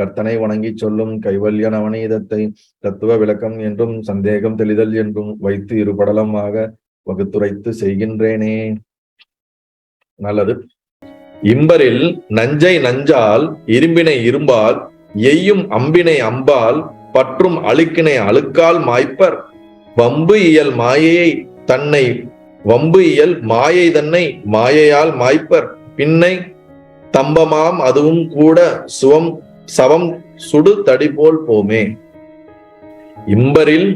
கர்த்தனை வணங்கி சொல்லும் கைவல்ய நவநீதத்தை தத்துவ விளக்கம் என்றும் சந்தேகம் தெளிதல் என்றும் வைத்து இருபடலமாக வகுத்துரைத்து செய்கின்றேனே. நல்லது. இம்பரில் நஞ்சை நஞ்சால் இரும்பினை இரும்பால் எய்யும் அம்பினை அம்பால் பற்றும் அழுக்கினை அழுக்கால் மாய்ப்பர். வம்பு இயல் மாயையை தன்னை வம்பு இயல் மாயை தன்னை மாயையால் மாய்ப்பர். பின்னை தம்பமாம் அதுவும் கூட சுவம் சவம் சுடு தடி போல் போமே. இம்பரில்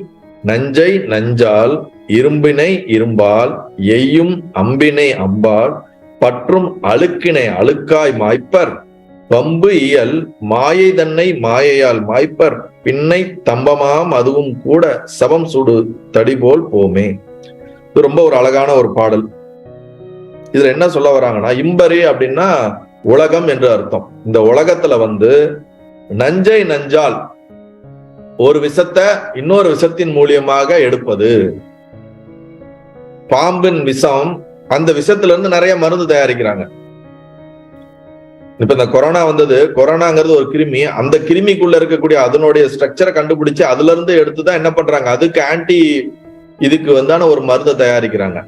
நஞ்சை நஞ்சால் இரும்பினை இரும்பால் எய்யும் அம்பினை அம்பால் பற்றும் அழுக்கினை அழுக்காய் மாய்ப்பர். பம்பு இயல் மாயை தன்னை மாயையால் மாய்ப்பர். பின்னை தம்பமாம் அதுவும் கூட சவம் சுடு தடி போல் போமே. இது ரொம்ப ஒரு அழகான ஒரு பாடல். இதுல என்ன சொல்ல வராங்கன்னா இம்பரி அப்படின்னா உலகம் என்று அர்த்தம். இந்த உலகத்துல வந்து நஞ்சை நஞ்சால் ஒரு விஷத்தை இன்னொரு விஷத்தின் மூலியமாக எடுப்பது. பாம்பின் விஷம் அந்த விஷத்துல இருந்து நிறைய மருந்து தயாரிக்கிறாங்க. இப்ப இந்த கொரோனா வந்தது கொரோனாங்கிறது ஒரு கிருமி. அந்த கிருமிக்குள்ள இருக்கக்கூடிய அதனுடைய ஸ்ட்ரக்சரை கண்டுபிடிச்சு அதுல இருந்து எடுத்துதான் என்ன பண்றாங்க? அதுக்கு ஆன்டி இதுக்கு வந்தான ஒரு மருந்தை தயாரிக்கிறாங்க.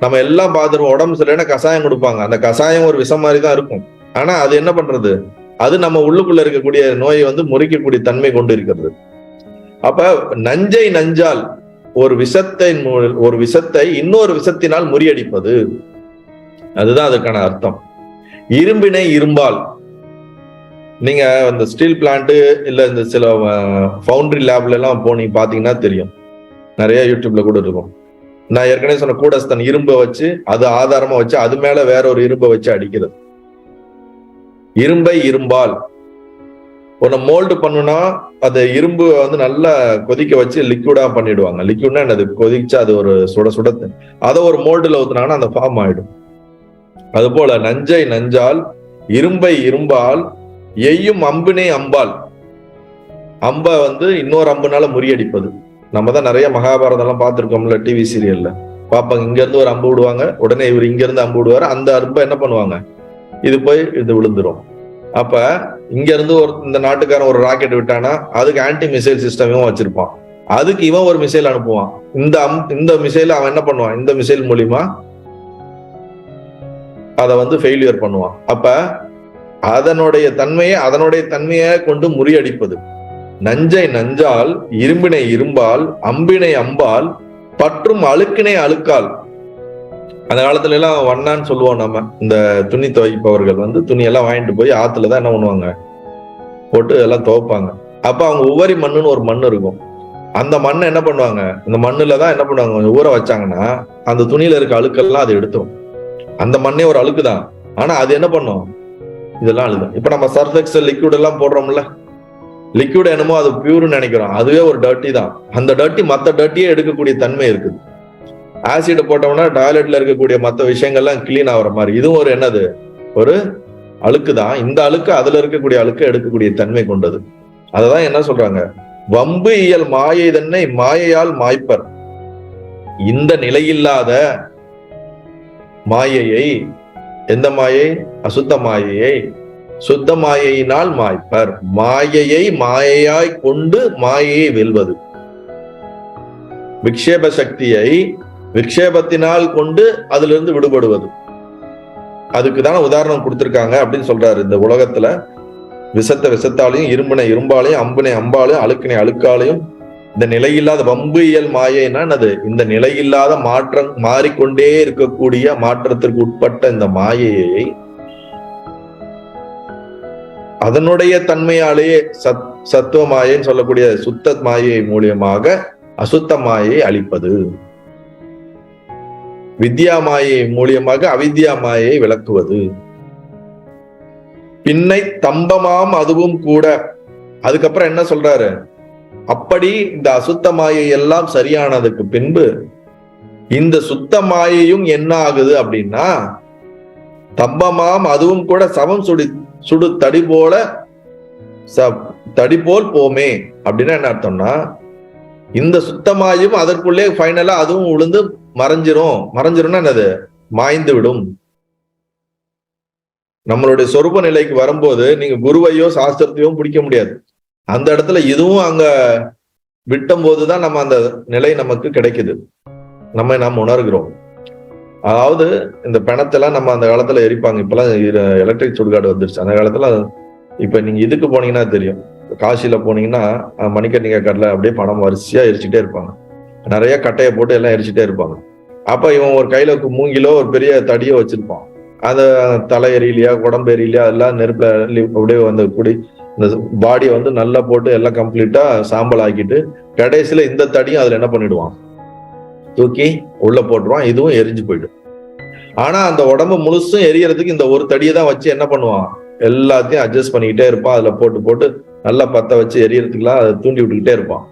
நம்ம எல்லாம் பார்த்துருவோம் உடம்பு சரியான கஷாயம் கொடுப்பாங்க. அந்த கஷாயம் ஒரு விஷம் மாதிரி தான் இருக்கும். ஆனா அது என்ன பண்றது? அது நம்ம உள்ளுக்குள்ள இருக்கக்கூடிய நோயை வந்து முறிக்கக்கூடிய தன்மை கொண்டு இருக்கிறது. அப்ப நஞ்சை நஞ்சால் ஒரு விஷத்தை ஒரு விஷத்தை இன்னொரு விஷத்தினால் முறியடிப்பது. அதுதான் அதுக்கான அர்த்தம். இரும்பினை இரும்பால். நீங்க இந்த ஸ்டீல் பிளான்ட் இல்ல இந்த சில ஃபவுண்டரி லேப்ல எல்லாம் போனீங்க பாத்தீங்கன்னா தெரியும். நிறைய யூடியூப்ல கூட இருக்கும். நான் ஏற்கனவே சொன்ன கூடஸ்தன் இரும்பை வச்சு அது ஆதாரமா வச்சு அது மேல வேற ஒரு இரும்பை வச்சு அடிக்கிறது. இரும்பை இரும்பால். உன்னை மோல்டு பண்ணுனா அது இரும்பு வந்து நல்லா கொதிக்க வச்சு லிக்விடா பண்ணிடுவாங்க. லிக்விட்னா என்னது? கொதிச்சு அது ஒரு சுட சுட அதை ஒரு மோல்டுல ஊத்துனாங்கன்னா அந்த ஃபார்ம் ஆயிடும். அது போல நஞ்சை நஞ்சால் இரும்பை இரும்பால் எய்யும் அம்பினை அம்பால். அம்பை வந்து இன்னொரு அம்புனால முறியடிப்பது. நம்ம தான் நிறைய மகாபாரதம் எல்லாம் பார்த்துருக்கோம்ல டிவி சீரியல்ல பாப்பாங்க இங்க இருந்து ஒரு அம்பு விடுவாங்க உடனே இவர் இங்க இருந்து அம்பு விடுவாரு. அந்த அம்பை என்ன பண்ணுவாங்க? இது போய் இது விழுந்துரும். அப்ப இங்க இருந்து ஒரு இந்த நாட்டுக்காரன் ஒரு ராக்கெட் விட்டானா அதுக்கு ஆன்டி மிசைல் சிஸ்டமும் வச்சிருப்பான். அதுக்கு இவன் ஒரு மிசைல் அனுப்புவான். இந்த அம் இந்த மிசைல் அவன் என்ன பண்ணுவான்? இந்த மிசைல் மூலியமா அதை வந்து ஃபெயிலியர் பண்ணுவான். அப்ப அதனுடைய தன்மையை அதனுடைய தன்மையை கொண்டு முறியடிப்பது. நஞ்சை நஞ்சால் இரும்பினை இரும்பால் அம்பினை அம்பால் பற்றும் அழுக்கினை அழுக்கால் அந்த காலத்துல எல்லாம் வண்ணான்னு சொல்லுவோம் நம்ம. இந்த துணி துவைப்பவர்கள் வந்து துணி எல்லாம் வாங்கிட்டு போய் ஆத்துல தான் என்ன பண்ணுவாங்க? போட்டு எல்லாம் துவைப்பாங்க. அப்ப அவங்க உவரி மண்ணுன்னு ஒரு மண் இருக்கும். அந்த மண்ணை என்ன பண்ணுவாங்க? இந்த மண்ணுல தான் என்ன பண்ணுவாங்க? கொஞ்சம் ஊற வச்சாங்கன்னா அந்த துணியில இருக்க அழுக்கெல்லாம் அது எடுத்துரும். அந்த மண்ணே ஒரு அழுக்கு தான். ஆனா அது என்ன பண்ணும்? இதெல்லாம் அழுதும் இப்ப நம்ம சர்ஃபெக்ஸ் லிக்விட் எல்லாம் போடுறோம்ல. லிக்விட் என்னமோ அது பியூர்னு நினைக்கிறோம். அதுவே ஒரு டர்ட்டி தான். அந்த டர்ட்டி மற்ற டர்ட்டியே எடுக்கக்கூடிய தன்மை இருக்குது. ஆசிட் போட்டோம்னா டாய்லெட்ல இருக்கக்கூடிய மற்ற விஷயங்கள்லாம் கிளீன் ஆகுற மாதிரி. இதுவும் ஒரு என்னது? ஒரு அழுக்கு தான் இந்த அழுக்கு அதுல இருக்கக்கூடிய அழுக்கு எடுக்கக்கூடிய தன்மை கொண்டது. அததான் என்ன சொல்றாங்க? வம்பு இயல் மாயை தன்னை மாயையால் மாய்ப்பர். இந்த நிலையில்லாத மாயையை எந்த மாயை? அசுத்த மாயையை. சுத்த மாயையினால் மாய்ப்பர். மாயையை மாயையாய் கொண்டு மாயையை வெல்வது. விக்ஷேப சக்தியை விக்ஷேபத்தினால் கொண்டு அதிலிருந்து விடுபடுவது. அதுக்கு தானே உதாரணம் கொடுத்துருக்காங்க அப்படின்னு சொல்றாரு இந்த உலகத்துல. விசத்த விசத்தாலையும் இரும்பினை இரும்பாலையும் அம்பினை அம்பாலையும் அழுக்கினை அழுக்காலையும் இந்த நிலையில்லாத வம்பு இயல் மாயைன்னா என்னது? இந்த நிலையில்லாத மாற்றம் மாறிக்கொண்டே இருக்கக்கூடிய மாற்றத்திற்கு உட்பட்ட இந்த மாயையை அதனுடைய தன்மையாலேயே சத் சத்துவ மாயைன்னு சொல்லக்கூடிய சுத்த மாயை மூலியமாக அசுத்த மாயை அழிப்பது. வித்யா மாயை மூலியமாக அவித்யா மாயை விளக்குவது. பின்னை தம்பமாம் அதுவும் கூட. அதுக்கப்புறம் என்ன சொல்றாரு? அப்படி இந்த அசுத்த மாயை எல்லாம் சரியானதுக்கு பின்பு இந்த சுத்த மாயையும் என்ன ஆகுது அப்படின்னா தம்பமாம் அதுவும் கூட சமம் சுடி சுடு தடி போல ச- தடி போல் போமே அப்படின்னா என்ன அர்த்தம்னா இந்த சுத்தமாயும் அதற்குள்ளே ஃபைனலா அதுவும் உளுந்து மறைஞ்சிரும். மறைஞ்சிரும்னா என்னது? மாய்ந்து விடும். நம்மளுடைய சொரூப நிலைக்கு வரும்போது நீங்க குருவையோ சாஸ்திரத்தையோ பிடிக்க முடியாது. அந்த இடத்துல இதுவும் அங்க விட்டும் போதுதான் நம்ம அந்த நிலை நமக்கு கிடைக்குது. நம்ம நாம் உணர்கிறோம். அதாவது இந்த பிணத்தெல்லாம் நம்ம அந்த காலத்துல எரிப்பாங்க. இப்பெல்லாம் எலக்ட்ரிக் சுடுகாடு வந்துருச்சு. அந்த காலத்துல இப்ப நீங்க இதுக்கு போனீங்கன்னா தெரியும். காசியில போனீங்கன்னா அஹ், மணிக்கர்ணிகா கடல அப்படியே பணம் வரிசையா எரிச்சுட்டே இருப்பாங்க. நிறைய கட்டையை போட்டு எல்லாம் எரிச்சுட்டே இருப்பாங்க. அப்ப இவன் ஒரு கையில மூங்கிலோ ஒரு பெரிய தடியோ வச்சிருப்பான். அந்த தலை எரியலையா உடம்பு எரியலையா எல்லாம் நெருப்புல அப்படியே வந்து கூடி இந்த பாடியை வந்து நல்லா போட்டு எல்லாம் கம்ப்ளீட்டா சாம்பல் ஆக்கிட்டு கடைசியில இந்த தடியும் அதுல என்ன பண்ணிடுவான்? தூக்கி உள்ள போட்டுருவான் இதுவும் எரிஞ்சு போயிடும். ஆனா அந்த உடம்பு முழுசும் எரியறதுக்கு இந்த ஒரு தடியை தான் வச்சு என்ன பண்ணுவான்? எல்லாத்தையும் அட்ஜஸ்ட் பண்ணிக்கிட்டே இருப்பான். அதுல போட்டு போட்டு நல்லா பத்த வச்சு எரியறதுக்குலாம் அதை தூண்டி விட்டுக்கிட்டே இருப்பான்.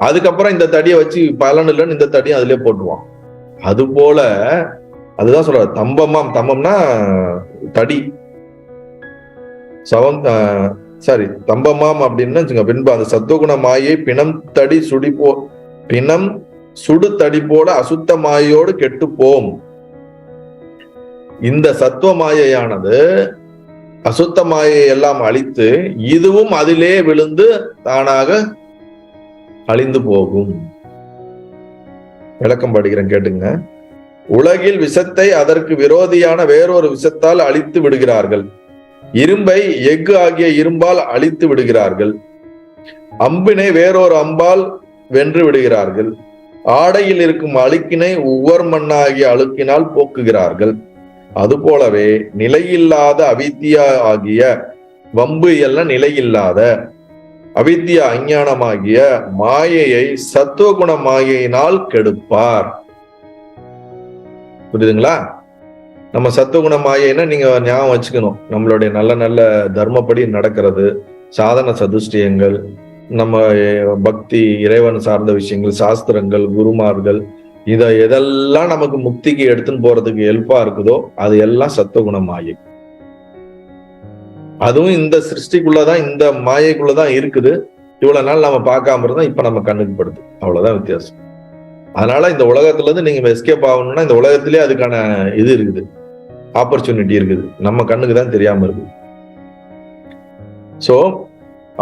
அதுக்கப்புறம் இந்த தடியை வச்சு பலன் இல்லைன்னு இந்த தடியை அதுலயே போட்டுவான் அது போல அதுதான் சொல்ற தம்பமாம் தம்பம்னா தடி. சவம் சாரி தம்பமாம் அப்படின்னு வச்சுங்க பின்பு அந்த சத்துவகுண மாயை பிணம் தடி சுடி போ பிணம் சுடு தடி போல அசுத்த மாயோடு கெட்டு போம் இந்த சத்துவ மாயையானது அசுத்த மாயை எல்லாம் அழித்து இதுவும் அதிலே விழுந்து தானாக அழிந்து போகும். விளக்கம் படுகிறேன் கேட்டுங்க. உலகில் விஷத்தை அதற்கு விரோதியான வேறொரு விஷத்தால் அழித்து விடுகிறார்கள். இரும்பை எஃகு ஆகிய இரும்பால் அழித்து விடுகிறார்கள். அம்பினை வேறொரு அம்பால் வென்று விடுகிறார்கள். ஆடையில் இருக்கும் அழுக்கினை உவர் மண்ணாகிய அழுக்கினால் போக்குகிறார்கள். அதுபோலவே நிலையில்லாத அவித்தியா ஆகிய வம்பு எல்லாம் நிலையில்லாத அவித்யா அஞ்ஞானமாகிய மாயையை சத்துவகுண மாயையினால் கெடுப்பார். புரியுதுங்களா? நம்ம சத்துவகுண மாயைன்னா நீங்க ஞாபகம் வச்சுக்கணும். நம்மளுடைய நல்ல நல்ல தர்மப்படி நடக்கிறது சாதன சதுஷ்டியங்கள் நம்ம பக்தி இறைவன் சார்ந்த விஷயங்கள் சாஸ்திரங்கள் குருமார்கள் இதை எதெல்லாம் நமக்கு முக்திக்கு எடுத்துன்னு போறதுக்கு ஹெல்ப்பா இருக்குதோ அது எல்லாம் சத்துவகுண மாயை. அதுவும் இந்த சிருஷ்டிக்குள்ளதான் இந்த மாயைக்குள்ளதான் இருக்குது. இவ்வளவு நாள் நம்ம பார்க்காம இருந்தா இப்ப நம்ம கண்ணுக்கு படுது. அவ்வளவுதான் வித்தியாசம். அதனால இந்த உலகத்துல இருந்து நீங்க எஸ்கேப் ஆகணும்னா இந்த உலகத்திலே அதுக்கான இது இருக்குது. ஆப்பர்ச்சுனிட்டி இருக்குது. நம்ம கண்ணுக்கு தான் தெரியாம இருக்குது. சோ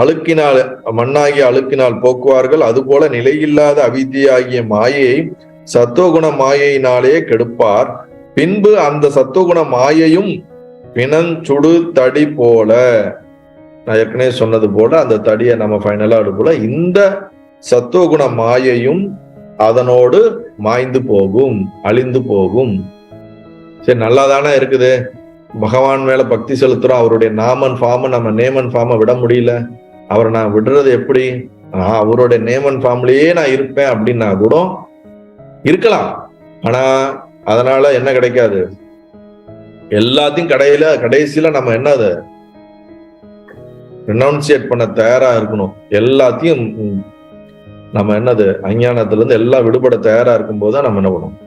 அழுக்கினால் மண்ணாகிய அழுக்கினால் போக்குவார்கள். அதுபோல நிலையில்லாத அவித்தியாகிய மாயையை சத்துவகுண மாயையினாலே கெடுப்பார். பின்பு அந்த சத்துவகுண மாயையும் பிணஞ்சுடு தடி போல. நான் ஏற்கனவே சொன்னது போல அந்த தடியை நம்ம ஃபைனலா போல இந்த சத்துவகுண மாயையும் அதனோடு மாய்ந்து போகும் அழிந்து போகும். சரி நல்லா தானே இருக்குது. பகவான் மேல பக்தி செலுத்துறோம். அவருடைய நாமன் ஃபார்மை நம்ம நேமன் ஃபார்மை விட முடியல. அவரை நான் விடுறது எப்படி? நான் அவருடைய நேமன் ஃபார்ம்லயே நான் இருப்பேன் அப்படின்னா கூட இருக்கலாம். ஆனா அதனால என்ன கிடைக்காது? எல்லாத்தையும் கடையில கடைசியில நம்ம என்னது? ரினவுன்சியேட் பண்ண தயாரா இருக்கணும். எல்லாத்தையும் நம்ம என்னது? அஞ்ஞானத்துல இருந்து எல்லாம் விடுபட தயாரா இருக்கும்போது தான் நம்ம என்ன பண்ணணும்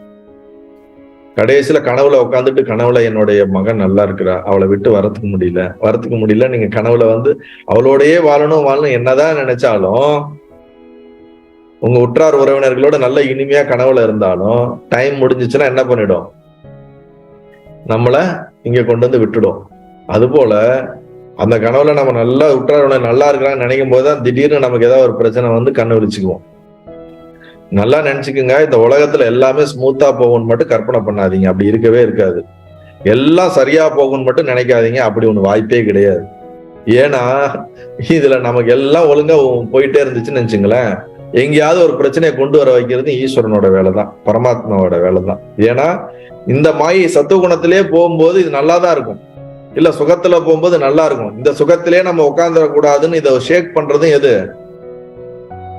கடைசியில கனவுல உட்காந்துட்டு கனவுல என்னுடைய மகன் நல்லா இருக்கிறா அவளை விட்டு வரத்துக்கு முடியல. வரத்துக்கு முடியல நீங்க கனவுல வந்து அவளோடயே வாழணும் வாழணும் என்னதான் நினைச்சாலும் உங்க உற்றார் உறவினர்களோட நல்ல இனிமையா கனவுல இருந்தாலும் டைம் முடிஞ்சிச்சுன்னா என்ன பண்ணிடும்? நம்மளை இங்க கொண்டு வந்து விட்டுடும். அதுபோல அந்த கனவுல நம்ம நல்லா உற்றார் நல்லா இருக்கிறான்னு நினைக்கும் போது தான் திடீர்னு நமக்கு ஏதாவது ஒரு பிரச்சனை வந்து கண்ணு விழிச்சுக்குவோம் நல்லா நினைச்சுக்குங்க இந்த உலகத்துல எல்லாமே ஸ்மூத்தா போகும்னு மட்டும் கற்பனை பண்ணாதீங்க. அப்படி இருக்கவே இருக்காது. எல்லாம் சரியா போகும்னு மட்டும் நினைக்காதீங்க. அப்படி ஒண்ணு வாய்ப்பே கிடையாது. ஏன்னா இதுல நமக்கு எல்லாம் ஒழுங்கா போயிட்டே இருந்துச்சுன்னு நினைச்சுங்களேன் எங்கேயாவது ஒரு பிரச்சனையை கொண்டு வர வைக்கிறது ஈஸ்வரனோட வேலை தான் பரமாத்மாவோட வேலை தான் ஏன்னா இந்த மாயை சத்துவகுணத்திலே போகும்போது இது நல்லா தான் இருக்கும். இல்ல சுகத்துல போகும்போது நல்லா இருக்கும். இந்த சுகத்திலே நம்ம உட்காந்துடக்கூடாதுன்னு இதை ஷேக் பண்றதும் எது?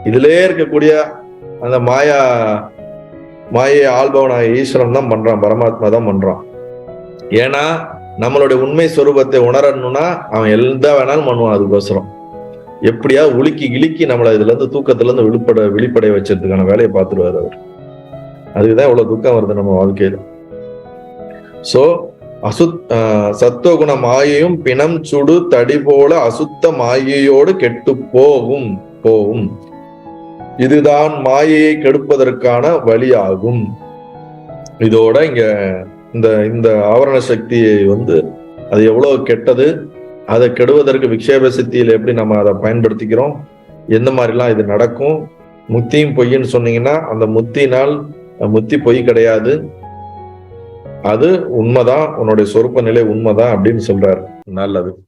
இதுலயே இருக்கக்கூடிய அந்த மாயா மாயை ஆள்பவனாக ஈஸ்வரன் தான் பண்றான். பரமாத்மா தான் பண்றான். ஏன்னா நம்மளுடைய உண்மை சுரூபத்தை உணரணும்னா அவன் எந்த வேணாலும் பண்ணுவான் அதுக்கோசரம். எப்படியா உலுக்கி இழுக்கி நம்மளை இதுல இருந்து தூக்கத்துல இருந்து விழுப்பட விழிப்படைய வச்சதுக்கான வேலையை பார்த்துருவாரு அவர். அதுக்குதான் இவ்வளவு துக்கம் வருது நம்ம வாழ்க்கையில. சோ அசுத் சத்துவகுண மாயையும் பிணம் சுடு தடி போல அசுத்த மாயையோடு கெட்டு போகும் போகும். இதுதான் மாயையை கெடுப்பதற்கான வழியாகும். இதோட இங்க இந்த இந்த ஆவரண சக்தியை வந்து அது எவ்வளவு கெட்டது அதை கெடுவதற்கு விக்ஷேப சக்தியில் எப்படி நம்ம அதை பயன்படுத்திக்கிறோம் எந்த மாதிரிலாம் இது நடக்கும் முத்தியும் பொய்ன்னு சொன்னீங்கன்னா அந்த முத்தினால் முத்தி பொய் கிடையாது. அது உண்மைதான் உன்னுடைய சொருப்ப நிலை உண்மைதான் அப்படின்னு சொல்றாரு. நல்லது.